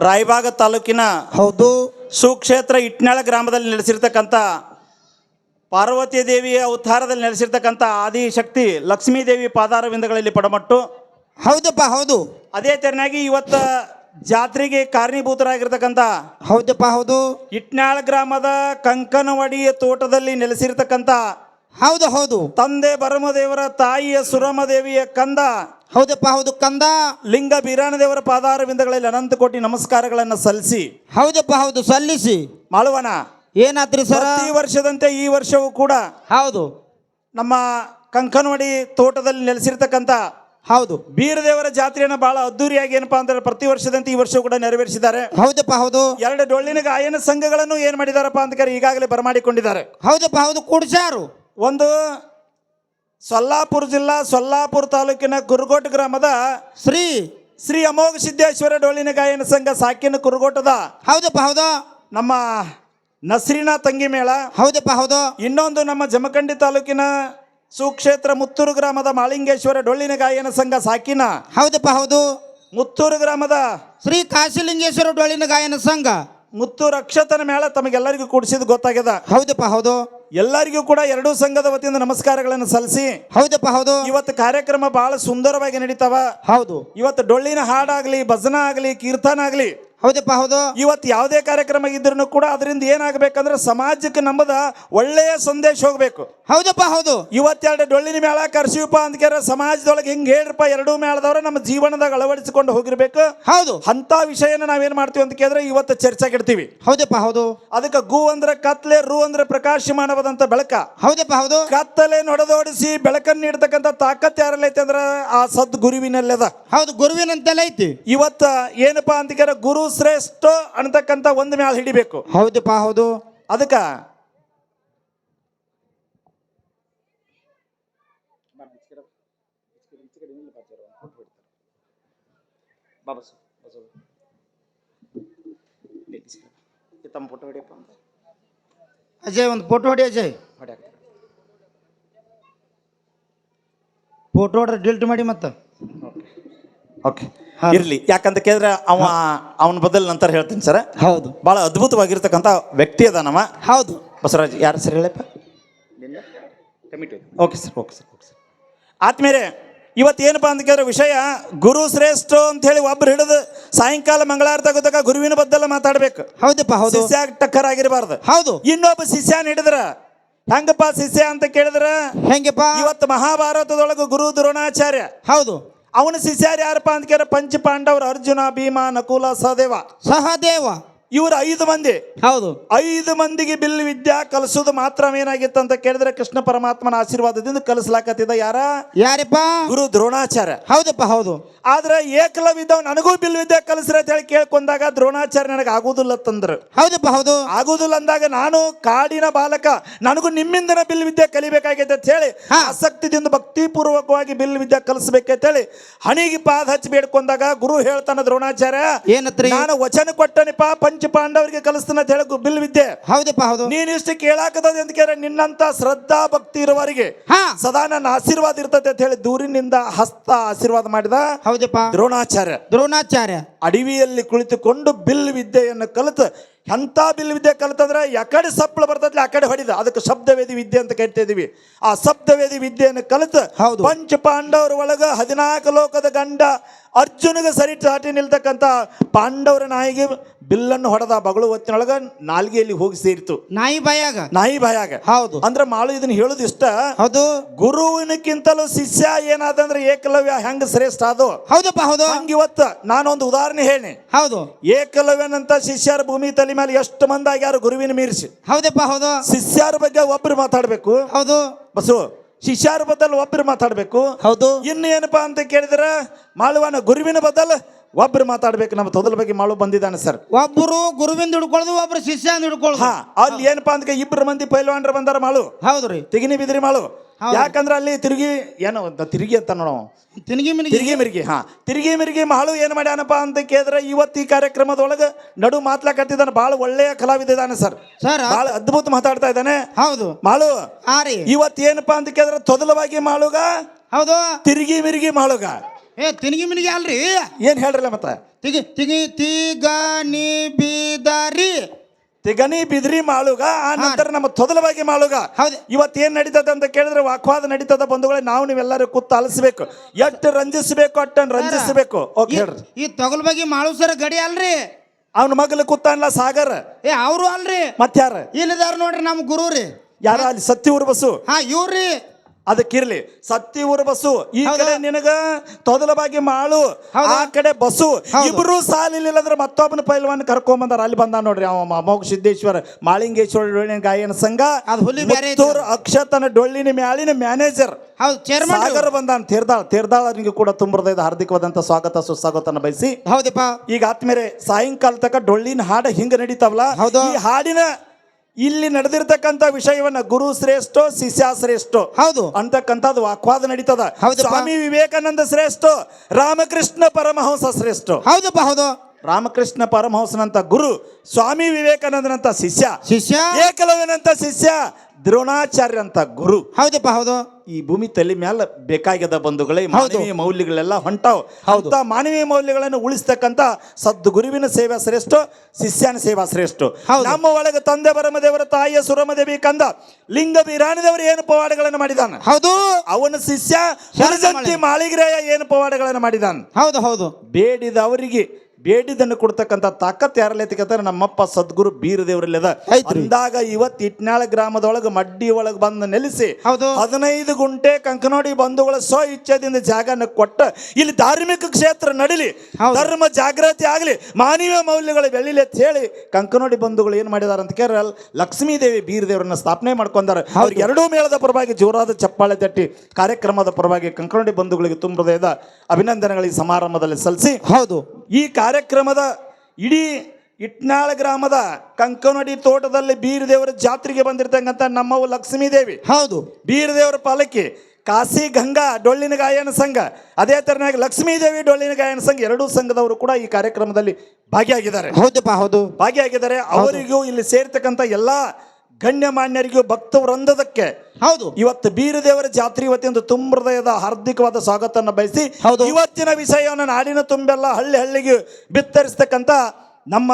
ರಾಯಬಾಗ ತಾಲೂಕಿನ ಹೌದು. ಸುಕ್ಷೇತ್ರ ಇಟ್ನಾಳ ಗ್ರಾಮದಲ್ಲಿ ನೆಲೆಸಿರ್ತಕ್ಕಂಥ ಪಾರ್ವತಿ ದೇವಿಯ ಅವತಾರದಲ್ಲಿ ನೆಲೆಸಿರ್ತಕ್ಕಂಥ ಆದಿಶಕ್ತಿ ಲಕ್ಷ್ಮೀ ದೇವಿ ಪಾದಾರವಿಂದಗಳಲ್ಲಿ ಪಡಮಟ್ಟು. ಹೌದಪ್ಪ ಹೌದು. ಅದೇ ತೆರನಾಗಿ ಇವತ್ತ ಜಾತ್ರೆಗೆ ಕಾರಣೀಭೂತರಾಗಿರ್ತಕ್ಕಂಥ ಹೌದಪ್ಪ ಹೌದು. ಇಟ್ನಾಳ ಗ್ರಾಮದ ಕಂಕನವಾಡಿಯ ತೋಟದಲ್ಲಿ ನೆಲೆಸಿರ್ತಕ್ಕಂಥ ಹೌದು ಹೌದು. ತಂದೆ ಬರಮದೇವರ ತಾಯಿಯ ಸುರಮದೇವಿಯ ಕಂದ ಹೌದಪ್ಪ ಹೌದು ಕಂದ. ಲಿಂಗ ಬೀರಾಣದೇವರ ಪಾದಾರವಿಂದಗಳಲ್ಲಿ ಅನಂತ ಕೋಟಿ ನಮಸ್ಕಾರಗಳನ್ನು ಸಲ್ಲಿಸಿ. ಹೌದಪ್ಪ ಹೌದು ಸಲ್ಲಿಸಿ. ಮಾಳುವನ ಏನಾದ್ರಿ ಸರ್? ಈ ವರ್ಷದಂತೆ ಈ ವರ್ಷವೂ ಕೂಡ ಹೌದು. ನಮ್ಮ ಕಂಕನವಾಡಿ ತೋಟದಲ್ಲಿ ನೆಲೆಸಿರ್ತಕ್ಕಂಥ ಹೌದು. ಬೀರದೇವರ ಜಾತ್ರೆಯನ್ನು ಬಹಳ ಅದ್ದೂರಿಯಾಗಿ ಏನಪ್ಪಾ ಅಂದ್ರೆ ಪ್ರತಿ ವರ್ಷದಂತೆ ಈ ವರ್ಷ ಕೂಡ ನೆರವೇರಿಸಿದ್ದಾರೆ. ಹೌದಪ್ಪ ಹೌದು. ಎರಡು ಡೊಳ್ಳಿನ ಗಾಯನ ಸಂಘಗಳನ್ನು ಏನ್ ಮಾಡಿದಾರಪ್ಪ ಅಂತ ಈಗಾಗಲೇ ಬರಮಾಡಿಕೊಂಡಿದ್ದಾರೆ. ಹೌದಪ್ಪ ಹೌದು ಕುಡ್ಸಾರು. ಒಂದು ಸೊಲ್ಲಾಪುರ ಜಿಲ್ಲಾ ಸೊಲ್ಲಾಪುರ ತಾಲೂಕಿನ ಕುರುಗೋಟ್ ಗ್ರಾಮದ ಶ್ರೀ ಶ್ರೀ ಅಮೋಘ ಸಿದ್ದೇಶ್ವರ ಡೊಳ್ಳಿನ ಗಾಯನ ಸಂಘ ಸಾಕಿನ ಕುರುಗೋಟದ ಹೌದಪ್ಪ ಹೌದು. ನಮ್ಮ ನಸ್ರಿನ ತಂಗಿ ಮೇಳ. ಹೌದಪ್ಪ ಹೌದು. ಇನ್ನೊಂದು ನಮ್ಮ ಜಮಖಂಡಿ ತಾಲೂಕಿನ ಸುಕ್ಷೇತ್ರ ಮುತ್ತೂರು ಗ್ರಾಮದ ಮಾಳಿಂಗೇಶ್ವರ ಡೊಳ್ಳಿನ ಗಾಯನ ಸಂಘ ಸಾಕಿನ ಹೌದಪ್ಪ ಹೌದು. ಮುತ್ತೂರು ಗ್ರಾಮದ ಶ್ರೀ ಕಾಶಿಲಿಂಗೇಶ್ವರ ಡೊಳ್ಳಿನ ಗಾಯನ ಸಂಘ. ಮುತ್ತೂರು ಅಕ್ಷತನ ಮೇಳ ತಮಗೆಲ್ಲರಿಗೂ ಕೂಡಿಸಿದ್ ಗೊತ್ತಾಗ್ಯದ. ಹೌದಪ್ಪ ಹೌದು. ಎಲ್ಲರಿಗೂ ಕೂಡ ಎರಡೂ ಸಂಘದ ವತಿಯಿಂದ ನಮಸ್ಕಾರಗಳನ್ನು ಸಲ್ಲಿಸಿ. ಹೌದಪ್ಪ ಹೌದು. ಇವತ್ತು ಕಾರ್ಯಕ್ರಮ ಬಹಳ ಸುಂದರವಾಗಿ ನಡೀತಾವ. ಹೌದು. ಇವತ್ತು ಡೊಳ್ಳಿನ ಹಾಡಾಗ್ಲಿ ಭಜನ ಆಗಲಿ ಕೀರ್ತನ ಆಗಲಿ ಹೌದಪ್ಪ ಹೌದು. ಇವತ್ತು ಯಾವುದೇ ಕಾರ್ಯಕ್ರಮ ಇದ್ರೂ ಕೂಡ ಅದರಿಂದ ಏನಾಗಬೇಕಂದ್ರೆ ಸಮಾಜಕ್ಕೆ ನಂಬದ ಒಳ್ಳೆಯ ಸಂದೇಶ ಹೋಗ್ಬೇಕು. ಹೌದಪ್ಪ ಹೌದು. ಇವತ್ತೆರಡು ಡೊಳ್ಳಿನ ಮೇಳ ಕರ್ಸಿವಪ್ಪ ಅಂತ ಕೇಳ ಸಮಾಜದೊಳಗೆ ಹಿಂಗೆ ಹೇಳ್ರಪ್ಪ ಎರಡೂ ಮೇಳದವ್ರೆ ನಮ್ಮ ಜೀವನದಾಗ ಅಳವಡಿಸಿಕೊಂಡು ಹೋಗಿರ್ಬೇಕು. ಹೌದು. ಅಂತ ವಿಷಯನ ನಾವೇನ್ ಮಾಡ್ತೀವಿ ಅಂತ ಕೇಳಿದ್ರೆ ಇವತ್ತು ಚರ್ಚೆಗೆ ಇಡ್ತೀವಿ. ಹೌದಪ್ಪ ಹೌದು. ಅದಕ್ಕೆ ಗು ಅಂದ್ರೆ ಕತ್ಲೆ ರು ಅಂದ್ರೆ ಪ್ರಕಾಶಮಾನವಾದಂತ ಬೆಳಕ. ಹೌದಪ್ಪ ಹೌದು. ಕತ್ತಲೆ ನೊಡದೋಡಿಸಿ ಬೆಳಕನ್ನು ನೀಡ್ತಕ್ಕಂಥ ತಾಕತ್ ಯಾರಲ್ಲೈತೆ ಅಂದ್ರೆ ಆ ಸದ್ ಗುರುವಿನಲ್ಲದ ಹೌದು ಗುರುವಿನಂತೆಲ್ಲ ಐತಿ. ಇವತ್ತ ಏನಪ್ಪಾ ಅಂತ ಕೇಳ ಗುರು ಶ್ರೇಷ್ಠ ಅನ್ನತಕ್ಕಂಥ ಒಂದು ಮ್ಯಾಲ ಹಿಡಿಬೇಕು. ಹೌದಪ್ಪ ಹೌದು. ಅದಕ್ಕ ತಮ್ಮ ಫೋಟೋ ಹೊಡಿಯಪ್ಪ ಅಂತ ಅಜಯ್ ಒಂದು ಫೋಟೋ ಹೊಡಿ ಅಜಯ್. ಹೊಡ್ಯಾಕ ಫೋಟೋ ಹೊಡ್ರೆ ಡಿಲ್ಟ್ ಮಾಡಿ ಮತ್ತೆ. ಓಕೆ ಇರ್ಲಿ. ಯಾಕಂತ ಕೇಳಿದ್ರೆ ಅವ ಅವನ ಬದಲು ನಂತರ ಹೇಳ್ತೀನಿ ಸರ್. ಹೌದು. ಬಹಳ ಅದ್ಭುತವಾಗಿರ್ತಕ್ಕಂಥ ವ್ಯಕ್ತಿ ಅದಾನವ ಹೌದು. ಬಸವರಾಜ್ ಯಾರು ಸರ್ ಹೇಳಪ್ಪ? Okay sir okay sir okay sir. ಆದ್ಮೇಲೆ ಇವತ್ತು ಏನಪ್ಪ ಅಂತ ಕೇಳಿದ್ರೆ ವಿಷಯ ಗುರು ಶ್ರೇಷ್ಠ ಅಂತ ಹೇಳಿ ಒಬ್ರು ಹಿಡಿದು ಸಾಯಂಕಾಲ ಮಂಗಳಾರ ತಗೋದಾಗ ಗುರುವಿನ ಬದ್ದಲ್ಲ ಮಾತಾಡ್ಬೇಕು. ಹೌದಪ್ಪ ಹೌದು. ಶಿಷ್ಯ ಟಕ್ಕರ್ ಆಗಿರಬಾರ್ದು ಹೌದು. ಇನ್ನೊಬ್ಬ ಶಿಷ್ಯನ ಹಿಡಿದ್ರ ಹೆಂಗಪ್ಪ ಶಿಷ್ಯ ಅಂತ ಕೇಳಿದ್ರ ಹೆಂಗಪ್ಪ? ಇವತ್ತು ಮಹಾಭಾರತದೊಳಗೆ ಗುರು ದ್ರೋಣಾಚಾರ್ಯ. ಹೌದು. ಅವನ ಶಿಷ್ಯರು ಯಾರಪ್ಪ ಅಂತ ಕೇಳಿದ್ರೆ ಪಂಚ ಪಾಂಡವರು ಅರ್ಜುನ ಭೀಮ ನಕುಲ ಸಹದೇವ. ಸಹದೇವ. ಇವರು ಐದು ಮಂದಿ. ಹೌದು. ಐದು ಮಂದಿಗೆ ಬಿಲ್ ವಿದ್ಯಾ ಕಲಿಸೋದು ಮಾತ್ರ ಏನಾಗಿತ್ತು ಅಂತ ಕೇಳಿದ್ರೆ ಕೃಷ್ಣ ಪರಮಾತ್ಮನ ಆಶೀರ್ವಾದದಿಂದ ಕಲಿಸ್ಲಾಕತ್ತಿದ ಯಾರ? ಯಾರಪ್ಪ? ಗುರು ದ್ರೋಣಾಚಾರ್ಯ. ಹೌದಪ್ಪ ಹೌದು. ಆದ್ರೆ ಏಕಲವಿದ್ದವ್ ನನಗೂ ಬಿಲ್ ವಿದ್ಯಾ ಕಲಿಸ್ರ ಅಂತ ಹೇಳಿ ಕೇಳ್ಕೊಂಡಾಗ ದ್ರೋಣಾಚಾರ್ಯ ನನಗೆ ಆಗುದಿಲ್ಲ ತಂದ್ರು. ಹೌದಪ್ಪ ಹೌದು. ಆಗುದಿಲ್ಲ ಅಂದಾಗ ನಾನು ಕಾಡಿನ ಬಾಲಕ ನನಗೂ ನಿಮ್ಮಿಂದನ ಬಿಲ್ ವಿದ್ಯೆ ಕಲಿಬೇಕಾಗೈತೆ ಅಂತ ಹೇಳಿ. ಆಸಕ್ತಿದಿಂದ ಭಕ್ತಿಪೂರ್ವಕವಾಗಿ ಬಿಲ್ ವಿದ್ಯೆ ಕಲಿಸ್ಬೇಕಂತ ಹೇಳಿ ಹಣಿಗೆ ಪಾದ ಹಚ್ಚಿ ಬೇಡ್ಕೊಂಡಾಗ ಗುರು ಹೇಳ್ತಾನ ದ್ರೋಣಾಚಾರ್ಯ ಏನತ್ರಿ? ನಾನು ವಚನ ಕೊಟ್ಟನಿಪ್ಪ ಪಂಚ ಪಾಂಡವರಿಗೆ ಕಲಿಸ್ತಾನೆ ಅಂತ ಹೇಳಿ ಗು- ಬಿಲ್ ವಿದ್ಯೆ ಹೌದಪ್ಪ ಹೌದು. ನೀನ್ ಇಷ್ಟು ಕೇಳಾಕದ ಅಂತ ಕೇಳ ನಿನ್ನಂತ ಶ್ರದ್ಧಾ ಭಕ್ತಿ ಇರುವವರಿಗೆ ಹಾ. ಸದಾ ನನ್ನ ಆಶೀರ್ವಾದ ಇರ್ತದೆ ಅಂತ ಹೇಳಿ ದೂರಿನಿಂದ ಹಸ್ತ ಆಶೀರ್ವಾದ ಮಾಡಿದ ಹೌದಪ್ಪ. ದ್ರೋಣಾಚಾರ್ಯ. ದ್ರೋಣಾಚಾರ್ಯ. ಅಡವಿಯಲ್ಲಿ ಕುಳಿತುಕೊಂಡು ಬಿಲ್ ವಿದ್ಯೆಯನ್ನು ಕಲಿತು ಎಂಥ ಬಿಲ್ ವಿದ್ಯೆ ಕಲಿತಂದ್ರೆ ಯಾಕಡೆ ಸಪ್ಪಳ ಬರ್ತದ್ಲಿ ಆ ಕಡೆ ಹೊಡಿದ ಅದಕ್ಕೆ ಶಬ್ದವೇದಿ ವಿದ್ಯೆ ಅಂತ ಕೇಳ್ತಾ ಇದೀವಿ. ಆ ಶಬ್ದವೇದಿ ವಿದ್ಯೆಯನ್ನು ಕಲಿತು ಹೌದು. ಪಂಚ ಪಾಂಡವರ ಒಳಗ ಹದಿನಾಲ್ಕು ಲೋಕದ ಗಂಡ ಅರ್ಜುನಿಗೆ ಸರಿ ಚಾಟಿ ನಿಲ್ತಕ್ಕಂಥ ಪಾಂಡವರ ನಾಯಿಗೆ ಬಿಲ್ಲನ್ನು ಹೊಡೆದ ಬಗಳು ಹೊತ್ತಿನೊಳಗ ನಾಲ್ಗೆಯಲ್ಲಿ ಹೋಗಿ ಸೇರಿತು. ನಾಯಿ ಬಾಯಾಗ? ನಾಯಿ ಬಾಯಾಗ. ಹೌದು. ಅಂದ್ರೆ ಮಾಳು ಇದನ್ನ ಹೇಳುದು ಇಷ್ಟ? ಹೌದು. ಗುರುವಿನಕ್ಕಿಂತಲೂ ಶಿಷ್ಯ ಏನಾದಂದ್ರೆ ಏಕಲವ್ಯ ಹೆಂಗ ಶ್ರೇಷ್ಠ ಅದು? ಹೌದಪ್ಪ ಹೌದು. ಹಂಗ ಇವತ್ತು ನಾನೊಂದು ಉದಾಹರಣೆ ಹೇಳಿ ಹೌದು. ಏಕಲವ್ಯನಂತ ಶಿಷ್ಯರ ಭೂಮಿ ತಲೆ ಮೇಲೆ ಎಷ್ಟು ಮಂದಿ ಆಗ್ಯಾರ ಗುರುವಿನ ಮೀರಿಸಿ? ಹೌದಪ್ಪ ಹೌದು. ಶಿಷ್ಯರ ಬಗ್ಗೆ ಒಬ್ರು ಮಾತಾಡ್ಬೇಕು. ಹೌದು. ಬಸು ಶಿಷ್ಯರ ಬದಲು ಒಬ್ರು ಮಾತಾಡ್ಬೇಕು. ಹೌದು. ಇನ್ನು ಏನಪ್ಪಾ ಅಂತ ಕೇಳಿದ್ರ ಮಾಳುವನ ಗುರುವಿನ ಬದಲು ಒಬ್ರು ಮಾತಾಡ್ಬೇಕು. ನಮ್ಮ ತೊದಲ ಬಗ್ಗೆ ಮಾಳು ಬಂದಿದ್ದಾನೆ ಸರ್. ಒಬ್ಬರು ಗುರುವಿಂದ ಹಿಡ್ಕೊಳ್ಳೋದು ಒಬ್ರು ಶಿಷ್ಯ ಹಿಡ್ಕೊಳ್ಳೋದು. ಹಾ ಅಲ್ಲಿ ಏನಪ್ಪಾ ಅಂತ ಇಬ್ರು ಮಂದಿ ಪೈಲ್ವಾನ್ರು ಬಂದಾರ ಮಾಳು. ಹೌದ್ರಿ. ತೆಗಿನಿ ಬಿದಿರಿ ಮಾಳು. ಯಾಕಂದ್ರೆ ಅಲ್ಲಿ ತಿರುಗಿ ಏನೋ ಅಂತ ತಿರುಗಿ ಅಂತ ನೋಡೋ ತಿನ್ಗಿ ಮಿನ್ಗಿ ತಿರುಗಿ ಮಿರಿಗಿ ಹಾ ತಿರುಗಿ ಮಿರ್ಗಿ ಮಹಳು ಏನು ಮಾಡ್ಯಾನಪ್ಪ ಅಂತ ಕೇಳಿದ್ರೆ ಇವತ್ತು ಈ ಕಾರ್ಯಕ್ರಮದೊಳಗೆ ನಡು ಮಾತ್ಲಾಕತ್ತಿದ್ದಾನೆ ಭಾಳ ಒಳ್ಳೆಯ ಕಲಾವಿದ ಇದ್ದಾನೆ ಸರ್ ಸರ್ ಭಾಳ ಅದ್ಭುತ ಮಾತಾಡ್ತಾ ಇದ್ದಾನೆ ಹೌದು ಮಾಳು ಇವತ್ ರೀ ಇವತ್ತು ಏನಪ್ಪಾ ಅಂತ ಕೇಳಿದ್ರೆ ತೊದಲವಾಗಿ ಮಾಳುಗ ಹೌದು ತಿರುಗಿ ಮಿರ್ಗಿ ಮಾಳುಗ ಏ ತಿನ್ಗಿ ಮಿನಿಗೆ ಅಲ್ರಿ ಏನ್ ಹೇಳ್ರಲ್ಲ ಮತ್ತೆ ತಿಗಿ ತಿಗಿ ತೀಗ ನೀ ಬೀದಾರಿ ತಿಗನಿ ಬಿದ್ರಿ ಮಾಳುಗ ಆ ನಂತರ ನಮ್ಮ ತೊದಲವಾಗಿ ಮಾಳುಗ. ಹೌದು. ಇವತ್ತು ಏನ್ ನಡೀತದ ಅಂತ ಕೇಳಿದ್ರೆ ವಾಕ್ವಾದ ನಡೀತದ ಬಂಧುಗಳೇ ನಾವು ನೀವೆಲ್ಲರೂ ಕೂತು ಅಲಸಬೇಕು ಎಷ್ಟು ರಂಜಿಸಬೇಕು ಅಟ್ಟನ್ ರಂಜಿಸಬೇಕು. ಓಕೆ ಹೇಳ್ರಿ. ಈ ತೊಗಲ್ ಬಗ್ಗೆ ಮಾಳು ಸರ್ ಗಡಿ ಅಲ್ರಿ. ಅವನ ಮಗಲು ಕೂತಾನಲ್ಲ ಸಾಗರ್. ಏ ಅವರು ಅಲ್ರಿ. ಮತ್ತಾರ ಇಲ್ಲದಾರ ನೋಡ್ರಿ ನಮ್ ಗುರು ರೀ ಯಾರ ಅಲ್ಲಿ ಸತ್ಯ ಊರ್ ಬಸ್ಸು ಹಾ ಇವ್ರಿ ಅದಕ್ಕಿರ್ಲಿ ಸತ್ತಿ ಊರ ಬಸ್ಸು ಈ ಕಡೆ ನಿನಗ ತೊದಲವಾಗಿ ಮಾಳು. ಆ ಕಡೆ ಬಸ್ಸು. ಇಬ್ರು ಸಾಲಿಲ್ಲ ಅಂದ್ರೆ ಮತ್ತೊಬ್ಬನ ಪೈಲ್ವಾನ್ ಕರ್ಕೊಂಬಂದಾರ. ಅಲ್ಲಿ ಬಂದ ನೋಡ್ರಿ ಅವ ಮೋಗ ಸಿದ್ದೇಶ್ವರ ಮಾಳಿಂಗೇಶ್ವರ ಡೊಳ್ಳಿನ ಗಾಯನ ಸಂಘ ಅದು ಹುಲಿ ಬೇರೆ ಅಕ್ಷತನ ಡೊಳ್ಳಿನ ಮ್ಯಾಲಿನ ಮ್ಯಾನೇಜರ್. ಸಾಗರ್ ಬಂದಾನ ತೀರ್ದಾಳ್ ನಿಮಗೆ ಕೂಡ ತುಂಬರದ ಹಾರ್ದಿಕವಾದಂತ ಸ್ವಾಗತ ಸುಸ್ವಾಗತನ ಬಯಸಿ. ಹೌದಪ್ಪ. ಈಗ ಆತ್ಮೇಲೆ ಸಾಯಂಕಾಲ ತಕ ಡೊಳ್ಳಿನ ಹಾಡ ಹಿಂಗ ನಡೀತಾವಲ್ಲ. ಈ ಹಾಡಿನ ಇಲ್ಲಿ ನಡೆದಿರ್ತಕ್ಕಂಥ ವಿಷಯವನ್ನ ಗುರು ಶ್ರೇಷ್ಠ ಶಿಷ್ಯ ಶ್ರೇಷ್ಠ ಹೌದು. ಅಂತಕ್ಕಂಥದ್ದು ವಾಕ್ವಾದ ನಡೀತದ. ಹೌದು ಸ್ವಾಮಿ ವಿವೇಕಾನಂದ ಶ್ರೇಷ್ಠ ರಾಮಕೃಷ್ಣ ಪರಮಹಂಸ ಶ್ರೇಷ್ಠ. ಹೌದಪ್ಪ ಹೌದು. ರಾಮಕೃಷ್ಣ ಪರಮಹಂಸನಂತ ಗುರು ಸ್ವಾಮಿ ವಿವೇಕಾನಂದನಂತ ಶಿಷ್ಯ ಶಿಷ್ಯ? ಏಕಲವ್ಯನಂತ ಶಿಷ್ಯ ದ್ರೋಣಾಚಾರ್ಯ ಅಂತ ಗುರು. ಹೌದಪ್ಪ ಹೌದು. ಈ ಭೂಮಿ ತಲೆ ಮೇಲೆ ಬೇಕಾಗ್ಯದ ಬಂಧುಗಳೇ. ಮಾನವೀಯ ಮೌಲ್ಯಗಳೆಲ್ಲ ಹೊಂಟಾವ್. ಹೌದು. ಮಾನವೀಯ ಮೌಲ್ಯಗಳನ್ನು ಉಳಿಸ್ತಕ್ಕಂಥ ಸದ್ಗುರುವಿನ ಸೇವಾ ಶ್ರೇಷ್ಠ ಶಿಷ್ಯನ ಸೇವಾ ಶ್ರೇಷ್ಠ. ನಮ್ಮ ಒಳಗೆ ತಂದೆ ಬರಮದೇವರ ತಾಯಿಯ ಸುರಮದೇವಿ ಕಂದ ಲಿಂಗ ಬೀರಾಣಿದವರು ಏನು ಪವಾಡಗಳನ್ನು ಮಾಡಿದಾನ? ಹೌದು. ಅವನ ಶಿಷ್ಯ ಮಾಳಿಗ್ರಯ ಮಾಳಿಗ್ರಾಯ ಏನು ಪವಾಡಗಳನ್ನು ಮಾಡಿದಾನ? ಹೌದು ಹೌದು. ಬೇಡಿದವರಿಗೆ ಬೇಡಿದನ್ನು ಕೊಡ್ತಕ್ಕಂಥ ತಾಕತ್ ಯಾರಲ್ಲೈತಿಕಂದ್ರೆ ನಮ್ಮಪ್ಪ ಸದ್ಗುರು ಬೀರದೇವರಲ್ಲಿ ಅದ. ಅಂದಾಗ ಇವತ್ತು ಇಟ್ನಾಳ ಗ್ರಾಮದೊಳಗೆ ಮಡ್ಡಿ ಒಳಗೆ ಬಂದು ನೆಲೆಸಿ ಹೌದು. ಹದಿನೈದು ಗುಂಟೆ ಕಂಕನೋಡಿ ಬಂಧುಗಳ ಸ್ವ ಇಚ್ಛೆದಿಂದ ಜಾಗನ ಕೊಟ್ಟ ಇಲ್ಲಿ ಧಾರ್ಮಿಕ ಕ್ಷೇತ್ರ ನಡಿಲಿ. ಧರ್ಮ ಜಾಗೃತಿ ಆಗಲಿ. ಮಾನವೀಯ ಮೌಲ್ಯಗಳು ಬೆಳಿಲಿ ಅಂತ ಹೇಳಿ ಕಂಕನೋಡಿ ಬಂಧುಗಳು ಏನು ಮಾಡಿದಾರೆ ಅಂತ ಕೇಳ ಲಕ್ಷ್ಮೀ ದೇವಿ ಬೀರದೇವರನ್ನ ಸ್ಥಾಪನೆ ಮಾಡ್ಕೊಂಡಾರೆ. ಅವ್ರಿಗೆ ಎರಡೂ ಮೇಳದ ಪರವಾಗಿ ಜೋರಾದ ಚಪ್ಪಾಳೆ ತಟ್ಟಿ ಕಾರ್ಯಕ್ರಮದ ಪರವಾಗಿ ಕಂಕನೋಡಿ ಬಂಧುಗಳಿಗೆ ತುಂಬ ಹೃದಯದ ಅಭಿನಂದನೆಗಳಿಗೆ ಸಮಾರಂಭದಲ್ಲಿ ಸಲ್ಲಿಸಿ ಹೌದು. ಈ ಕಾರ್ಯಕ್ರಮದ ಇಡೀ ಇಟ್ನಾಳ ಗ್ರಾಮದ ಕಂಕನಡಿ ತೋಟದಲ್ಲಿ ಬೀರದೇವರ ಜಾತ್ರೆಗೆ ಬಂದಿರತಕ್ಕಂಥ ನಮ್ಮವು ಲಕ್ಷ್ಮೀದೇವಿ. ಹೌದು. ಬೀರದೇವರ ಪಾಲಕಿ ಕಾಸಿ ಗಂಗಾ ಡೊಳ್ಳಿನ ಗಾಯನ ಸಂಘ ಅದೇ ತರನಾಗಿ ಲಕ್ಷ್ಮೀದೇವಿ ಡೊಳ್ಳಿನ ಗಾಯನ ಸಂಘ ಎರಡೂ ಸಂಘದವರು ಕೂಡ ಈ ಕಾರ್ಯಕ್ರಮದಲ್ಲಿ ಭಾಗಿಯಾಗಿದ್ದಾರೆ. ಹೌದಪ್ಪ ಹೌದು. ಭಾಗಿಯಾಗಿದ್ದಾರೆ. ಅವರಿಗೂ ಇಲ್ಲಿ ಸೇರ್ತಕ್ಕಂಥ ಎಲ್ಲ ಗಣ್ಯಮಾನ್ಯರಿಗೂ ಭಕ್ತ ವೃಂದದಕ್ಕೆ ಹೌದು. ಇವತ್ತು ಬೀರದೇವರ ಜಾತ್ರೆ ಇವತ್ತಿನ ತುಂಬ ಹೃದಯದ ಹಾರ್ದಿಕವಾದ ಸ್ವಾಗತವನ್ನು ಬಯಸಿ ಹೌದು. ಇವತ್ತಿನ ವಿಷಯವನ್ನು ನಾಡಿನ ತುಂಬೆಲ್ಲ ಹಳ್ಳಿ ಹಳ್ಳಿಗೆ ಬಿತ್ತರಿಸ್ತಕ್ಕಂಥ ನಮ್ಮ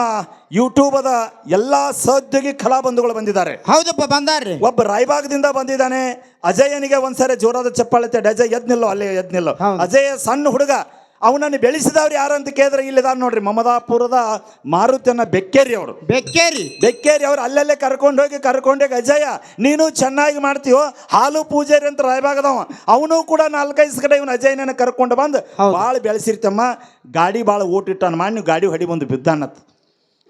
ಯೂಟ್ಯೂಬದ ಎಲ್ಲಾ ಸಹೋದ್ಯೋಗಿ ಕಲಾಬಂಧುಗಳು ಬಂದಿದ್ದಾರೆ. ಹೌದಪ್ಪ ಬಂದಾರ್ರಿ. ಒಬ್ಬ ರಾಯಬಾಗದಿಂದ ಬಂದಿದ್ದಾನೆ. ಅಜಯನಿಗೆ ಒಂದ್ಸರಿ ಜೋರಾದ ಚಪ್ಪಾಳೆ ಅಜಯ್ ಎದ್ ನಿಲ್ಲೋ ಅಲ್ಲೇ ಎದ್ ನಿಲ್ಲೋ. ಅಜಯ ಸಣ್ಣ ಹುಡುಗ. ಅವನನ್ನು ಬೆಳೆಸಿದವ್ರು ಯಾರು ಅಂತ ಕೇಳಿದ್ರೆ ಇಲ್ಲಿದಾರ ನೋಡ್ರಿ. ಮಮದಾಪುರದ ಮಾರುತಿಯನ್ನ ಬೆಕ್ಕೇರಿ ಅವರು. ಬೆಕ್ಕೇರಿ. ಬೆಕ್ಕೇರಿ ಅವರು ಅಲ್ಲಲ್ಲೇ ಕರ್ಕೊಂಡು ಹೋಗಿ ಕರ್ಕೊಂಡೋಗಿ ಅಜಯ ನೀನು ಚೆನ್ನಾಗಿ ಮಾಡ್ತೀವೋ ಹಾಲು ಪೂಜಾರಿ ಅಂತ ರಾಯಭಾಗದವ ಅವನು ಕೂಡ ನಾಲ್ಕೈದು ಕಡೆ ಇವನು ಅಜಯನನ್ನ ಕರ್ಕೊಂಡು ಬಂದು. ಭಾಳ ಬೆಳೆಸಿರ್ತಮ್ಮ ಗಾಡಿ ಭಾಳ ಓಟಿಟ್ಟಾನ ಮಾಡಿ ನೀವು ಗಾಡಿ ಹೊಡಿ ಬಂದು ಬಿದ್ದಾನತ್.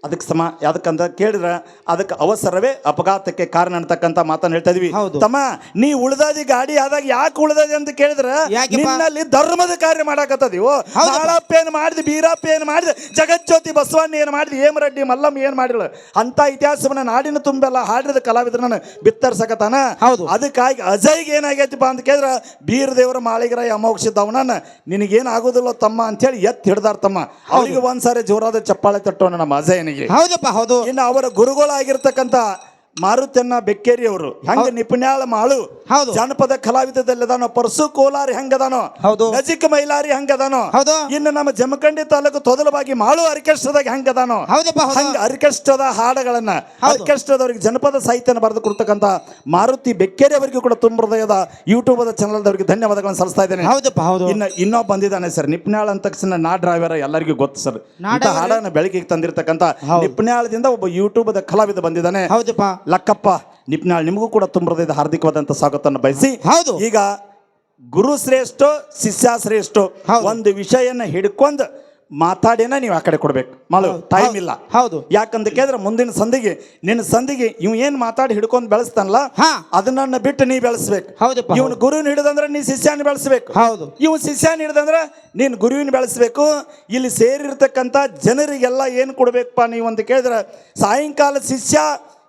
ಅದಕ್ಕೆ ಸಮ ಯಾವ್ದಕ್ಕಂತ ಕೇಳಿದ್ರೆ ಅದಕ್ಕೆ ಅವಸರವೇ ಅಪಘಾತಕ್ಕೆ ಕಾರಣ ಅಂತಕ್ಕಂತ ಮಾತನ್ನ ಹೇಳ್ತಾ ಇದೀವಿ ಹೌದು. ತಮ್ಮ ನೀ ಉಳ್ದಾದಿ ಗಾಡಿ ಆದಾಗ ಯಾಕೆ ಉಳ್ದದಿ ಅಂತ ಕೇಳಿದ್ರೆ ಯಾಕೆಪ್ಪ? ನಿನ್ನಲ್ಲಿ ಧರ್ಮದ ಕಾರ್ಯ ಮಾಡಾಕತ್ತದಿವೋ ಹೌದಪ್ಪ. ಮಾಳಪ್ಪ ಏನು ಮಾಡಿದ ಬೀರಪ್ಪ ಏನು ಮಾಡಿದ ಜಗಜ್ಯೋತಿ ಬಸವಣ್ಣ ಏನು ಮಾಡಿದ ಹೇಮರೆಡ್ಡಿ ಮಲ್ಲಮ್ಮ ಏನು ಮಾಡಿಲ್ಲ ಅಂತ ಇತಿಹಾಸವನ್ನ ನಾಡಿನ ತುಂಬೆಲ್ಲ ಹಾಡಿದ ಕಲಾವಿದರನ್ನ ಬಿತ್ತರ್ಸಕತಾನ ಹೌದು. ಅದಕ್ಕಾಗಿ ಅಜಯ್ಗೆ ಏನಾಗೈತಿಪ್ಪ ಅಂತ ಕೇಳಿದ್ರೆ ಬೀರ ದೇವರ ಮಾಳಿಗರ ಯಮೋಕ್ಷಿದ್ದವನನ್ನ ನಿನಗೇನು ಆಗೋದಿಲ್ಲ ತಮ್ಮ ಅಂತೇಳಿ ಎತ್ತಿ ಹಿಡ್ದಾರ ತಮ್ಮ ಅವ್ರಿಗೆ ಒಂದ್ಸಾರಿ ಜೋರಾದ ಚಪ್ಪಾಳೆ ತಟ್ಟೋಣ ನಮ್ಮ ಅಜಯನಿಗೆ ಹೌದಪ್ಪ ಹೌದು. ಇನ್ನು ಅವರ ಗುರುಗಳಾಗಿರ್ತಕ್ಕಂಥ ಮಾರುತನ್ನ ಬೆಕ್ಕೇರಿ ಅವರು ಹೆಂಗ ನಿಪುಣ್ಯಾಳ ಮಾಳು ಹೌದು. ಜಾನಪದ ಕಲಾವಿದದಲ್ಲಿದಾನೋ ಪರಸು ಕೋಲಾರಿ ಹೆಂಗದಾನೋ ಹೌದು. ನಜಿಕ್ ಮೈಲಾರಿ ಹೆಂಗದಾನೋ ಹೌದು. ಇನ್ನು ನಮ್ಮ ಜಮಖಂಡಿ ತಾಲೂಕು ತೊದಲವಾಗಿ ಮಾಳು ಆರ್ಕೆಸ್ಟ್ರಾದಾಗ ಹೆಂಗದಾನೋ ಹೌದಪ್ಪ ಹೌದು ಹಂಗ ಆರ್ಕೆಸ್ಟ್ರಾದ ಹಾಡುಗಳನ್ನ. ಆರ್ಕೆಸ್ಟ್ರಾದವರಿಗೆ ಜನಪದ ಸಾಹಿತ್ಯನ ಬರೆದು ಕೊಡ್ತಕ್ಕಂತ ಮಾರುತಿ ಬೆಕ್ಕೇರಿ ಅವರಿಗೂ ಕೂಡ ತುಂಬ ಹೃದಯದ ಯೂಟ್ಯೂಬ್ ಚಾನಲ್ದವರಿಗೆ ಧನ್ಯವಾದಗಳನ್ನು ಸಲ್ಲಿಸ್ತಾ ಇದ್ದೇನೆ ಹೌದಪ್ಪ ಹೌದು ಇನ್ನು ಇನ್ನೊಬ್ಬ ಬಂದಿದ್ದಾನೆ ಸರ್ ನಿಪ್ನಾಳ್ ಅಂತ ತಕ್ಷಣ ನಾ ಡ್ರೈವರ್ ಎಲ್ಲರಿಗೂ ಗೊತ್ತು ಸರ್? ಹಾಡನ್ನ ಬೆಳಕಿಗೆ ತಂದಿರತಕ್ಕಂತ. ನಿಪ್ನಾಳದಿಂದ ಒಬ್ಬ ಯೂಟ್ಯೂಬ್ ಕಲಾವಿದ ಬಂದಿದ್ದಾನೆ ಹೌದಪ್ಪ ಲಕ್ಕಪ್ಪ ನಿಪ್ನಾಳ್ ನಿಮಗೂ ಕೂಡ ತುಂಬ ಹೃದಯದ ಹಾರ್ದಿಕವಾದಂಥ ಸ್ವಾಗತವನ್ನು ಬಯಸಿ ಹೌದು. ಈಗ ಗುರು ಶ್ರೇಷ್ಠ ಶಿಷ್ಯ ಶ್ರೇಷ್ಠ. ಒಂದು ವಿಷಯನ ಹಿಡ್ಕೊಂಡು ಮಾತಾಡಿನ ನೀವು ಆ ಕಡೆ ಕೊಡ್ಬೇಕು ಮಾಡು ಟೈಮ್ ಇಲ್ಲ ಹೌದು. ಯಾಕಂತ ಕೇಳಿದ್ರೆ ಮುಂದಿನ ಸಂದಿಗೆ ನಿನ್ನ ಸಂದಿಗೆ ಇವ್ ಏನ್ ಮಾತಾಡಿ ಹಿಡ್ಕೊಂಡು ಬೆಳೆಸ್ತಾನಲ್ಲ. ಅದನ್ನ ಬಿಟ್ಟು ನೀ ಬೆಳೆಸ್ಬೇಕು ಹೌದು ಇವನ್. ಗುರುವಿನ ಹಿಡಿದಂದ್ರೆ ನೀ ಶಿಷ್ಯನ ಬೆಳೆಸ್ಬೇಕು ಹೌದು ಇವ್ ಶಿಷ್ಯನ ಹಿಡ್ದಂದ್ರೆ ನೀನ್ ಗುರುವಿನ ಬೆಳೆಸ್ಬೇಕು ಇಲ್ಲಿ ಸೇರಿರ್ತಕ್ಕಂತ ಜನರಿಗೆಲ್ಲ ಏನು ಕೊಡ್ಬೇಕಪ್ಪ ನೀವು ಅಂತ ಕೇಳಿದ್ರೆ ಸಾಯಂಕಾಲ ಶಿಷ್ಯ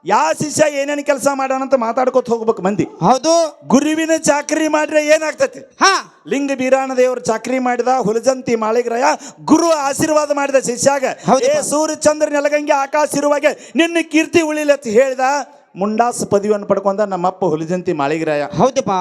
ಯಾವ ಶಿಷ್ಯ ಏನೇನು ಕೆಲಸ ಮಾಡೋಣ ಅಂತ ಮಾತಾಡ್ಕೊತ ಹೋಗ್ಬೇಕು ಮಂದಿ. ಹೌದು. ಗುರುವಿನ ಚಾಕರಿ ಮಾಡಿದ್ರೆ ಏನಾಗ್ತತಿ? ಹಾ. ಲಿಂಗ ಬೀರಾಣ ದೇವರು ಚಾಕರಿ ಮಾಡಿದ ಹುಲಜಂತಿ ಮಾಳಿಗ್ರಯ ಗುರು ಆಶೀರ್ವಾದ ಮಾಡಿದ ಶಿಷ್ಯಾಗ. ಏ ಸೂರ್ಯ ಚಂದ್ರ ನೆಲಗಂಗೆ ಆಕಾಶ ಇರುವಾಗೆ ನಿನ್ನ ಕೀರ್ತಿ ಉಳಿಲತ್ ಹೇಳ್ದ ಮುಂಡಾಸ್ ಪದವಿಯನ್ನು ಪಡ್ಕೊಂಡ ನಮ್ಮಪ್ಪ ಹುಲಜಂತಿ ಮಾಳಿಗ್ರಾಯ ಹೌದಪ್ಪ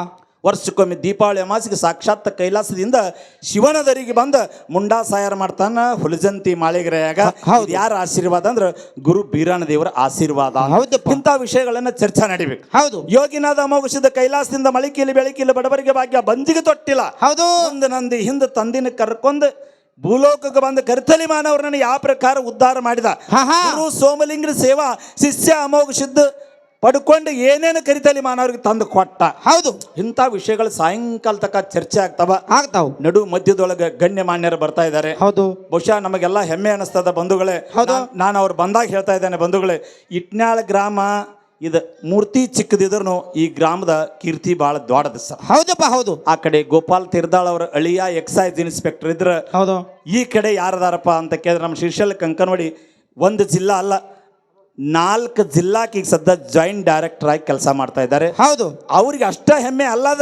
ವರ್ಷಕ್ಕೊಮ್ಮೆ ದೀಪಾವಳಿ ಅಮಾಸಿಗೆ ಸಾಕ್ಷಾತ್ ಕೈಲಾಸದಿಂದ ಶಿವನದರಿಗೆ ಬಂದ ಮುಂಡಾ ಸಾಯಾರ ಮಾಡ್ತಾನ ಹುಲಜಂತಿ ಮಾಳಿಗರೆಯಾಗ. ಹೌದು. ಯಾರ ಆಶೀರ್ವಾದ ಅಂದ್ರೆ ಗುರು ಬೀರಾನ ದೇವರ ಆಶೀರ್ವಾದ ಹೌದು ಇಂಥ ವಿಷಯಗಳನ್ನ ಚರ್ಚೆ ನಡಿಬೇಕು. ಹೌದು. ಯೋಗಿನಾದ ಅಮೋಘಿಸಿದ ಕೈಲಾಸದಿಂದ ಮಳಿಕೆಯಲ್ಲಿ ಬೆಳಕಿಲ್ಲ ಬಡವರಿಗೆ ಭಾಗ್ಯ ಬಂದಿಗೆ ತೊಟ್ಟಿಲ್ಲ. ಹೌದು. ಒಂದು ನಂದಿ ಹಿಂದೆ ತಂದಿನ ಕರ್ಕೊಂಡು ಭೂಲೋಕಕ್ಕೆ ಬಂದ ಕರ್ತಲಿ ಮಾನವರನ್ನ ಯಾವ ಪ್ರಕಾರ ಉದ್ಧಾರ ಮಾಡಿದ. ಗುರು ಸೋಮಲಿಂಗರ ಸೇವಾ ಶಿಷ್ಯ ಅಮೋಘ ಸಿದ್ಧ ಪಡ್ಕೊಂಡು ಏನೇನು ಕರಿತಲಿ ಮಾನವರಿಗೆ ತಂದು ಕೊಟ್ಟ. ಹೌದು. ಇಂಥ ವಿಷಯಗಳು ಸಾಯಂಕಾಲ ತನಕ ಚರ್ಚೆ ಆಗ್ತಾವ. ಆಗ್ತಾವ. ನಡು ಮಧ್ಯದೊಳಗೆ ಗಣ್ಯ ಮಾನ್ಯರು ಬರ್ತಾ ಇದ್ದಾರೆ. ಹೌದು. ಬಹುಶಃ ನಮಗೆಲ್ಲ ಹೆಮ್ಮೆ ಅನಿಸ್ತದ ಬಂಧುಗಳೇ. ಹೌದು. ನಾನು ಅವ್ರು ಬಂದಾಗ ಹೇಳ್ತಾ ಇದ್ದೇನೆ ಬಂಧುಗಳೇ. ಇಟ್ನಾಳ ಗ್ರಾಮ ಇದು ಮೂರ್ತಿ ಚಿಕ್ಕದಿದ್ರು ಈ ಗ್ರಾಮದ ಕೀರ್ತಿ ಬಹಳ ದೊಡ್ಡದ ಸರ್. ಹೌದಪ್ಪ ಹೌದು. ಆ ಕಡೆ ಗೋಪಾಲ್ ತಿರ್ದಾಳ್ ಅವರ ಅಳಿಯ ಎಕ್ಸೈಸ್ ಇನ್ಸ್ಪೆಕ್ಟರ್ ಇದ್ರ. ಹೌದು. ಈ ಕಡೆ ಯಾರದಾರಪ್ಪ ಅಂತ ಕೇಳಿದ್ರೆ ನಮ್ಮ ಶಿರ್ಷಲ್ ಕಂಕನವಾಡಿ. ಒಂದು ಜಿಲ್ಲಾ ಅಲ್ಲ. ನಾಲ್ಕು ಜಿಲ್ಲಾಕ್ಕೆ ಈಗ ಸದ್ಯ ಜಾಯಿಂಟ್ ಡೈರೆಕ್ಟರ್ ಆಗಿ ಕೆಲಸ ಮಾಡ್ತಾ ಇದ್ದಾರೆ. ಹೌದು. ಅವ್ರಿಗೆ ಅಷ್ಟ ಹೆಮ್ಮೆ ಅಲ್ಲದ.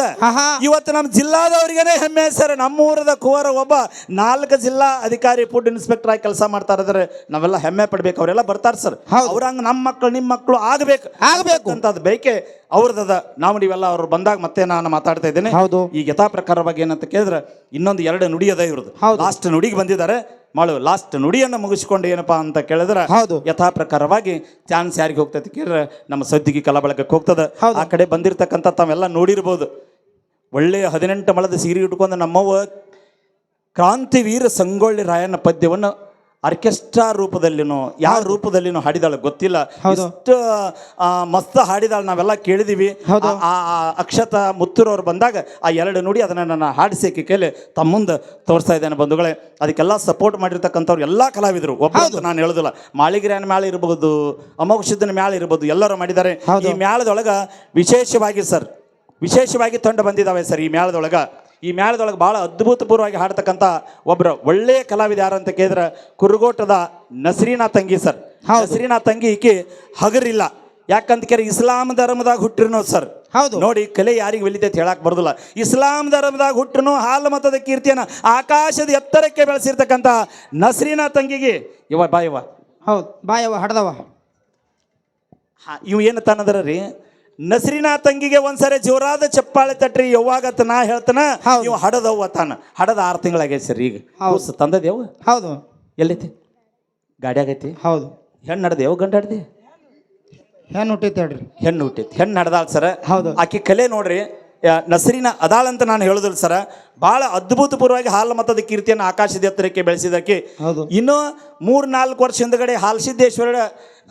ಇವತ್ತು ನಮ್ಮ ಜಿಲ್ಲಾದವ್ರಿಗೇನೆ ಹೆಮ್ಮೆ ಸರ್. ನಮ್ಮೂರದ ಕುವರ ಒಬ್ಬ ನಾಲ್ಕು ಜಿಲ್ಲಾ ಅಧಿಕಾರಿ ಫುಡ್ ಇನ್ಸ್ಪೆಕ್ಟರ್ ಆಗಿ ಕೆಲಸ ಮಾಡ್ತಾ ಇದ್ದಾರೆ. ನಾವೆಲ್ಲ ಹೆಮ್ಮೆ ಪಡ್ಬೇಕು. ಅವರೆಲ್ಲ ಬರ್ತಾರೆ ಸರ್. ಹೌದು. ಅವ್ರಂಗ ನಮ್ಮ ಮಕ್ಕಳು ನಿಮ್ಮ ಮಕ್ಕಳು ಆಗಬೇಕು. ಆಗ್ಬೇಕು. ಅಂತ ಅದು ಬೇಕೆ ಅವ್ರದದ. ನಾವು ನೀವೆಲ್ಲ ಅವ್ರು ಬಂದಾಗ ಮತ್ತೆ ನಾನು ಮಾತಾಡ್ತಾ ಇದ್ದೇನೆ. ಹೌದು. ಈ ಯಥಾ ಪ್ರಕಾರವಾಗಿ ಏನಂತ ಕೇಳಿದ್ರೆ ಇನ್ನೊಂದು ಎರಡು ನುಡಿ ಅದ ಇವ್ರದ್ದು. ಹೌದು. ಲಾಸ್ಟ್ ನುಡಿಗೆ ಬಂದಿದ್ದಾರೆ. ಮಾಡು ಲಾಸ್ಟ್ ನುಡಿಯನ್ನು ಮುಗಿಸಿಕೊಂಡು ಏನಪ್ಪ ಅಂತ ಕೇಳಿದ್ರೆ ಹೌದು. ಯಥಾ ಪ್ರಕಾರವಾಗಿ ಚಾನ್ಸ್ ಯಾರಿಗೆ ಹೋಗ್ತೈತಿ ಕೇಳಿದ್ರೆ ನಮ್ಮ ಸದ್ದಿಗೆ ಕಲಾ ಬಳಗಕ್ಕೆ ಹೋಗ್ತದೆ ಆ ಕಡೆ ಬಂದಿರತಕ್ಕಂಥ ತಾವೆಲ್ಲ ನೋಡಿರ್ಬೋದು. ಒಳ್ಳೆಯ ಹದಿನೆಂಟು ಮಳದ ಸೀರೆ ಇಟ್ಕೊಂಡು ನಮ್ಮವ್ವ ಕ್ರಾಂತಿವೀರ ಸಂಗೊಳ್ಳಿ ರಾಯನ ಪದ್ಯವನ್ನು ಆರ್ಕೆಸ್ಟ್ರಾ ರೂಪದಲ್ಲಿನೋ ಯಾವ ರೂಪದಲ್ಲಿನೋ ಹಾಡಿದಾಳೆ ಗೊತ್ತಿಲ್ಲ. ಎಷ್ಟು ಮಸ್ತ ಹಾಡಿದಾಳೆ ನಾವೆಲ್ಲ ಕೇಳಿದೀವಿ. ಆ- ಅಕ್ಷತ ಮುತ್ತೂರವ್ರು ಬಂದಾಗ ಆ ಎರಡು ನುಡಿ ಅದನ್ನು ನಾನು ಹಾಡಿಸಿ ಕೈಲಿ ತಮ್ಮ ಮುಂದೆ ತೋರಿಸ್ತಾ ಇದ್ದೇನೆ ಬಂಧುಗಳೇ. ಅದಕ್ಕೆಲ್ಲ ಸಪೋರ್ಟ್ ಮಾಡಿರ್ತಕ್ಕಂಥವ್ರು ಎಲ್ಲ ಕಲಾವಿದರು. ಒಬ್ಬರು ನಾನು ಹೇಳೋದಿಲ್ಲ. ಮಾಳಿಗಿರಿಯನ ಮ್ಯಾಳ ಇರಬಹುದು ಅಮೋಘ ಸಿದ್ಧನ ಇರ್ಬೋದು ಇರಬಹುದು ಎಲ್ಲರೂ ಮಾಡಿದ್ದಾರೆ. ಈ ಮ್ಯಾಳದೊಳಗೆ ವಿಶೇಷವಾಗಿ ಸರ್ ವಿಶೇಷವಾಗಿ ತಂಡ ಬಂದಿದ್ದಾವೆ ಸರ್ ಈ ಮ್ಯಾಳದೊಳಗ ಈ ಮೇಳದೊಳಗೆ ಭಾಳ ಅದ್ಭುತಪೂರ್ವವಾಗಿ ಹಾಡ್ತಕ್ಕಂಥ ಒಬ್ಬರು ಒಳ್ಳೆಯ ಕಲಾವಿದ ಯಾರು ಅಂತ ಕೇಳಿದ್ರೆ ಕುರುಗೋಟದ ನಸರೀನಾ ತಂಗಿ ಸರ್. ನಸರೀನಾ ತಂಗಿ ಈಕೆ ಹಗರಿಲ್ಲ. ಯಾಕಂತ ಕೇಳಿ ಇಸ್ಲಾಂ ಧರ್ಮದಾಗ ಹುಟ್ಟಿರ್ನೋ ಸರ್. ಹೌದು. ನೋಡಿ ಕಲೆ ಯಾರಿಗೆ ಅಂತ ಹೇಳಕ್ ಬರೋದಿಲ್ಲ. ಇಸ್ಲಾಂ ಧರ್ಮದಾಗ ಹುಟ್ಟನು ಹಾಲು ಮತದ ಕೀರ್ತಿಯನ್ನ ಆಕಾಶದ ಎತ್ತರಕ್ಕೆ ಬೆಳೆಸಿರ್ತಕ್ಕಂಥ ನಸರೀನಾ ತಂಗಿಗೆ ಇವ ಬಾಯವ ಹೌದು ಬಾಯವ ಹಡದವ ಹಾ, ಇವು ಏನು ತನ್ನದ್ರ ರೀ ನಸರಿನಾ ತಂಗಿಗೆ ಒಂದ್ಸರಿ ಜೋರಾದ ಚಪ್ಪಾಳೆ ತಟ್ರಿ ಯಾವಾಗತ್ತ ನಾ ಹೇಳ್ತಾನ ನೀವು ಹಡದವ್ವ ತಾನ. ಹಡದ ಆರು ತಿಂಗಳಾಗೈತಿ ಸರ್ ಈಗ. ಹೌದು. ಕೂಸು ತಂದದೇವು ಹೌದು. ಎಲ್ಲೈತಿ? ಗಾಡಿ ಆಗೈತಿ? ಹೌದು. ಹೆಣ್ಣು ನಡ್ದೇವು ಗಂಡ ಹಡ್ದಿ ಹೆಣ್ಣು ಹುಟ್ಟೈತೆ ಹೇಳ್ರಿ ಹೆಣ್ಣು ಹುಟ್ಟೈತಿ ಹೆಣ್ಣು ನಡ್ದಾಳ ಸರ್. ಹೌದು. ಆಕಿ ಕಲೆ ನೋಡ್ರಿ ನಸರಿನ ಅದಾಳಂತ ನಾನು ಹೇಳೋದಿಲ್ಲ ಸರ. ಭಾಳ ಅದ್ಭುತಪೂರ್ವವಾಗಿ ಹಾಲು ಮತದ ಕೀರ್ತಿಯನ್ನು ಆಕಾಶದ ಎತ್ತರಕ್ಕೆ ಬೆಳೆಸಿದಕ್ಕೆ. ಹೌದು. ಇನ್ನು ಮೂರು ನಾಲ್ಕು ವರ್ಷ ಹಿಂದಗಡೆ ಹಾಲಸಿದ್ದೇಶ್ವರ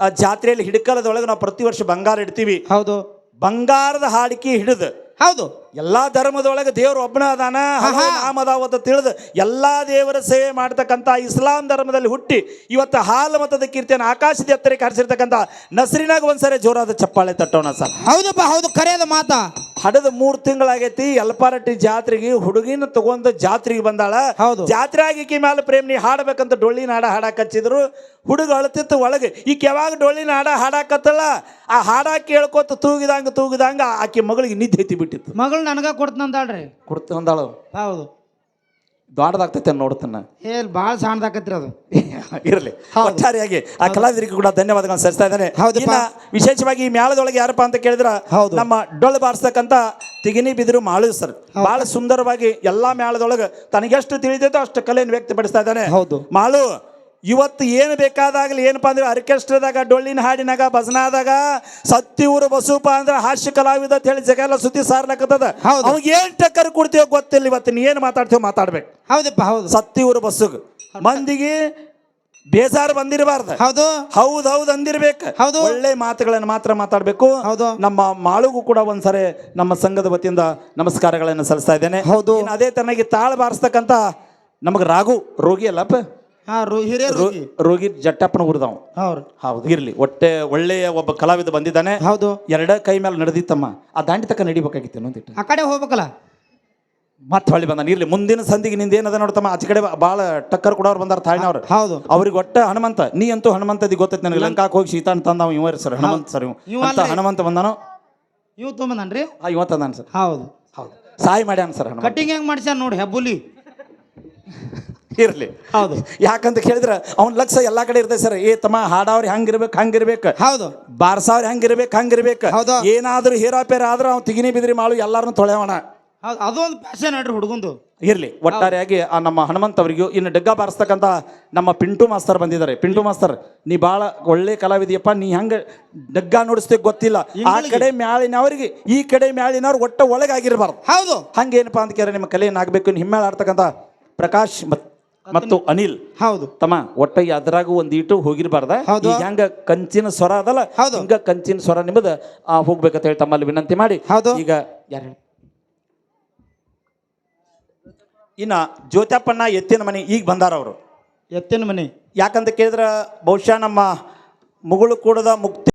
ಜಾತ್ರೆಯಲ್ಲಿ ಹಿಡ್ಕಲದೊಳಗೆ ನಾವು ಪ್ರತಿ ವರ್ಷ ಬಂಗಾರ ಇಡ್ತೀವಿ. ಹೌದು. ಬಂಗಾರದ ಹಾಡಿಕೆ ಹಿಡಿದು ಹೌದು. ಎಲ್ಲಾ ಧರ್ಮದೊಳಗೆ ದೇವರು ಒಬ್ಬನ ಅದಾನ ಹಲವು ನಾಮ ಅಂತ ತಿಳಿದು ಎಲ್ಲಾ ದೇವರ ಸೇವೆ ಮಾಡ್ತಕ್ಕಂಥ ಇಸ್ಲಾಂ ಧರ್ಮದಲ್ಲಿ ಹುಟ್ಟಿ ಇವತ್ತು ಹಾಲು ಮತದ ಕೀರ್ತಿಯನ್ನು ಆಕಾಶದ ಎತ್ತರಕ್ಕೆ ಹರಿಸಿರ್ತಕ್ಕಂಥ ನಸರಿನಾಗ ಒಂದ್ಸರಿ ಜೋರಾದ ಚಪ್ಪಾಳೆ ತಟ್ಟೋಣ ಸರ್. ಹೌದಪ್ಪ ಹೌದು ಕರೆಯದ ಮಾತಾ. ಹಡದ ಮೂರ್ ತಿಂಗಳಾಗೈತಿ ಎಲ್ಪಾರಟ್ಟಿ ಜಾತ್ರೆಗೆ ಹುಡುಗಿನ ತಗೊಂಡು ಜಾತ್ರೆಗೆ ಬಂದಾಳ. ಹೌದು. ಜಾತ್ರೆ ಆಗಿಕಿ ಮೇಲೆ ಪ್ರೇಮ್ ನೀ ಹಾಡ್ಬೇಕಂತ ಡೊಳ್ಳಿನ ಹಾಡ ಹಾಡಕ್ ಹಚ್ಚಿದ್ರು ಹುಡುಗ ಅಳತಿತ್ತು ಒಳಗೆ ಈಕೆ ಯಾವಾಗ ಡೊಳ್ಳಿನ ಹಾಡ ಹಾಡಾಕತ್ತಲ್ಲ ಆ ಹಾಡ ಕೇಳ್ಕೊತ ತೂಗಿದಂಗ ತೂಗಿದಂಗ ಆಕೆ ಮಗಳಿಗೆ ನಿದ್ದೆ ಬಿಟ್ಟಿತ್ತು. ಮಗಳು ನನಗ ಕೊಡ್ತಂದಾಳ್ರಿ ಕೊಡ್ತು ಅಂದಾಳು ಹೌದು. ದೊಡ್ಡದಾಗ್ತೈತೆ ನೋಡ್ತಾನ. ಏ ಭಾಳ ಸಣ್ಣದಾಕತ್ರಿ ಅದು. ಇರಲಿ. ಒಟ್ಟಾರೆಯಾಗಿ ಆ ಕಲಾವಿದರಿಗೂ ಕೂಡ ಧನ್ಯವಾದಗಳನ್ನು ಸಲ್ಲಿಸ್ತಾ ಇದ್ದಾನೆ. ಇನ್ನ ವಿಶೇಷವಾಗಿ ಈ ಮೇಳದೊಳಗೆ ಯಾರಪ್ಪ ಅಂತ ಕೇಳಿದ್ರ ಹೌದು. ನಮ್ಮ ಡೊಳ್ಳು ಬಾರಿಸ್ತಕ್ಕಂಥ ತಿಗಿನಿ ಬಿದಿರು ಮಾಳು ಸರ್. ಬಹಳ ಸುಂದರವಾಗಿ ಎಲ್ಲಾ ಮ್ಯಾಳದೊಳಗೆ ತನಗೆಷ್ಟು ತಿಳಿದೈತೋ ಅಷ್ಟು ಕಲೆಯನ್ನು ವ್ಯಕ್ತಪಡಿಸ್ತಾ ಇದ್ದಾನೆ. ಹೌದು. ಮಾಳು ಇವತ್ತು ಏನು ಬೇಕಾದಾಗಲಿ ಏನಪ್ಪಾ ಅಂದ್ರೆ ಆರ್ಕೆಸ್ಟ್ರಾದಾಗ ಡೊಳ್ಳಿನ ಹಾಡಿನಾಗ ಭಜನಾದಾಗ ಸತ್ತಿ ಊರು ಬಸೂಪ ಅಂದ್ರೆ ಹಾಸ್ಯ ಕಲಾವಿದ ಅಂತ ಹೇಳಿ ಜಗ ಎಲ್ಲ ಸುದ್ದಿ ಸಾರ್ಲಕ್ಕತ್ತದ ಹೌದು. ಅವಾಗ ಏನ್ ಟಕ್ಕರ್ ಕೊಡ್ತೀವೋ ಗೊತ್ತಿಲ್ಲ ಇವತ್ತು ನೀ ಏನು ಮಾತಾಡ್ತೀವೋ ಮಾತಾಡ್ಬೇಕು. ಹೌದಪ್ಪ ಹೌದು. ಸತ್ತಿ ಊರು ಬಸ್ಸುಗೆ. ಮಂದಿಗೆ ಬೇಜಾರು ಬಂದಿರಬಾರ್ದು. ಹೌದು. ಹೌದ್ ಹೌದ್ ಅಂದಿರ್ಬೇಕು. ಹೌದು. ಒಳ್ಳೆ ಮಾತುಗಳನ್ನು ಮಾತ್ರ ಮಾತಾಡಬೇಕು. ಹೌದು. ನಮ್ಮ ಮಾಳುಗೂ ಕೂಡ ಒಂದ್ಸರಿ ನಮ್ಮ ಸಂಘದ ವತಿಯಿಂದ ನಮಸ್ಕಾರಗಳನ್ನು ಸಲ್ಲಿಸ್ತಾ ಇದ್ದೇನೆ. ಹೌದು. ಇನ್ನು ಅದೇ ತನಗೆ ತಾಳ ಬಾರಿಸ್ತಕ್ಕಂಥ ನಮಗೆ ರಾಘು ರೋಗಿ ಅಲ್ಲಪ್ಪ? ಹಾ ರು ಹಿರಿಯ ರೋ- ರೋಗಿ. ಜಟ್ಟಪ್ಪನ ಊರ್ದವ್ ಹೌದು. ಹೌದು ಇರ್ಲಿ. ಒಟ್ಟೆ ಒಳ್ಳೆಯ ಒಬ್ಬ ಕಲಾವಿದ ಬಂದಿದ್ದಾನೆ. ಹೌದು. ಎರಡ ಕೈ ಮೇಲೆ ನಡೆದಿತ್ತಮ್ಮ. ಆ ದಾಂಡಿ ತಕ್ಕ ನಡಿಬೇಕಾಗಿತ್ತು ಒಂದಿಟ್ಟು ಆ ಕಡೆ ಹೋಗ್ಬೇಕಲ್ಲ? ಮತ್ತೆ ಹೊಳ್ಳಿ ಬಂದಾನ. ಇರ್ಲಿ ಮುಂದಿನ ಸಂದಿಗೆ ನಿಂದ ಏನದ ನೋಡ್ತಮ್ಮ ಆಚೆ ಕಡೆ ಭಾಳ ಟಕ್ಕರ್ ಕೊಡೋರು ಬಂದಾರ ತಾಯಿನವ್ರು ಹೌದು. ಅವ್ರಿಗೆ ಒಟ್ಟ ಹನುಮಂತ ನೀ ಅಂತೂ ಹನುಮಂತ ಹನುಮಂತದಿ ಗೊತ್ತೈತೆ ನನಗೆ. ಲಂಕಾಕ್ ಹೋಗಿ ಸೀತಾನ್ ತಂದ ಅವ ಇವ ಸರ್ ಹನುಮಂತ ಸರ್ ಇವ. ಇವ ಅಂತ ಅಲ್ರಿ. ಹನುಮಂತ ಬಂದಾನು? ಇವು ತೊಂಬಂದನ್ರಿ ಆ ಇವ ತಂದಾನ ಸರ್. ಹೌದು. ಹೌದು. ಸಾಯಿ ಮಾಡ್ಯಾನ ಸರ್ ಹನುಮಂತ. ಕಟ್ಟಿಂಗ್ ಹೆಂಗ್ ಮಾಡ್ಸ್ಯಾನ ನೋಡಿ ಹೆಬ್ಬುಲಿ. ಇರ್ಲಿ. ಹೌದು. ಯಾಕಂತ ಕೇಳಿದ್ರೆ ಅವ್ನ ಲಕ್ಷ ಎಲ್ಲಾ ಕಡೆ ಇರ್ತೈತೆ ಸರ್. ಏ ತಮ್ಮ ಹಾಡವ್ರಿ ಹಂಗಿರ್ಬೇಕು ಹಂಗಿರ್ಬೇಕು ಹೌದು. ಬಾರ್ಸಾವ್ರಿ ಹಂಗಿರ್ಬೇಕು ಹಂಗಿರ್ಬೇಕು ಹೌದು. ಏನಾದ್ರೂ ಹೇರಾಪೇರ ಆದ್ರೆ ಅವ್ನು ತಿಗಿನಿ ಬಿದ್ರಿ ಮಾಳು ಎಲ್ಲಾರನ್ನು ತೊಳೆಯೋಣ. ಹೌದು ಅದೊಂದು ಪ್ಯಾಷನ್ ನೋಡ್ರಿ ಹುಡುಗಂದು. ಇರ್ಲಿ. ಒಟ್ಟಾರೆಯಾಗಿ ಆ ನಮ್ಮ ಹನುಮಂತ್ ಅವರಿಗೂ ಇನ್ನು ಡಗ್ಗ ಬಾರಿಸ್ತಕ್ಕಂಥ ನಮ್ಮ ಪಿಂಟು ಮಾಸ್ತರ್ ಬಂದಿದ್ದಾರೆ. ಪಿಂಟು ಮಾಸ್ತರ್ ನೀ ಭಾಳ ಒಳ್ಳೆ ಕಲಾವಿದಿಯಪ್ಪ ನೀ ಹೆಂಗೆ ಡಗ್ಗ ನೋಡಿಸ್ತೇ ಗೊತ್ತಿಲ್ಲ. ಆ ಕಡೆ ಮ್ಯಾಳಿನವರಿಗೆ ಈ ಕಡೆ ಮ್ಯಾಳಿನವ್ರು ಒಟ್ಟ ಒಳಗಾಗಿರ್ಬಾರ್ದು. ಹೌದು. ಹಂಗೇನಪ್ಪ ಅಂತ ಕೇಳಿದ್ರೆ ನಿಮ್ಮ ಕಲೆಯನ್ನು ಆಗಬೇಕು ಹಿಮ್ಮೇಳ ಆಡ್ತಕ್ಕಂಥ ಪ್ರಕಾಶ್ ಮತ್- ಮತ್ತು ಅನಿಲ್ ಹೌದು ತಮ್ಮ ಒಟ್ಟ ಅದ್ರಾಗ ಒಂದೀಟು ಇಟ್ಟು ಹೋಗಿರ್ಬಾರ್ದ ಹೌದು. ಈಗ ಹೆಂಗ ಕಂಚಿನ ಸ್ವರ ಅದಲ್ಲ ಹೌದು. ಹಿಂಗ ಕಂಚಿನ ಸ್ವರ ನಿಮ್ಮದ ಆ ಹೋಗ್ಬೇಕಂತ ಹೇಳಿ ತಮ್ಮಲ್ಲಿ ವಿನಂತಿ ಮಾಡಿ ಹೌದು. ಈಗ ಯಾರು ಹೇಳಿ? ಇನ್ನ ಜ್ಯೋತ್ಯಪ್ಪಣ್ಣ ಎತ್ತಿನ ಮನೆ ಈಗ ಬಂದಾರ ಅವರು ಎತ್ತಿನ ಮನೆ ಯಾಕಂತ ಕೇಳಿದ್ರ ಬಹುಶಃ ನಮ್ಮ ಮುಗುಳು ಕೂಡದ ಮುಕ್ತಿ